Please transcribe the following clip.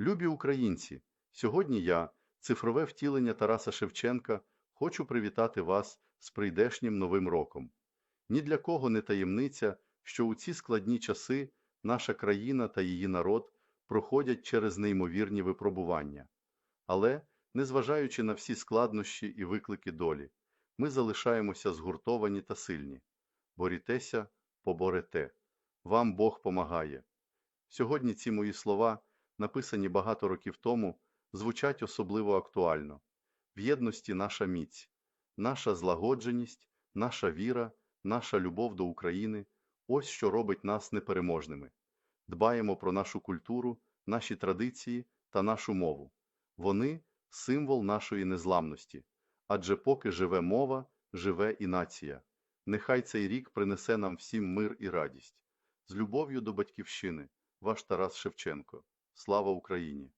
Любі українці! Сьогодні я, цифрове втілення Тараса Шевченка, хочу привітати вас з прийдешнім Новим роком. Ні для кого не таємниця, що у ці складні часи наша країна та її народ проходять через неймовірні випробування. Але, незважаючи на всі складнощі і виклики долі, ми залишаємося згуртовані та сильні. Борітеся, поборете. Вам Бог помагає. Сьогодні ці мої слова, написані багато років тому, звучать особливо актуально. В єдності наша міць, наша злагодженість, наша віра, наша любов до України ось що робить нас непереможними. Дбаємо про нашу культуру, наші традиції та нашу мову. Вони символ нашої незламності. Адже поки живе мова, живе і нація. Нехай цей рік принесе нам всім мир і радість. З любов'ю до батьківщини, ваш Тарас Шевченко. Слава Україні!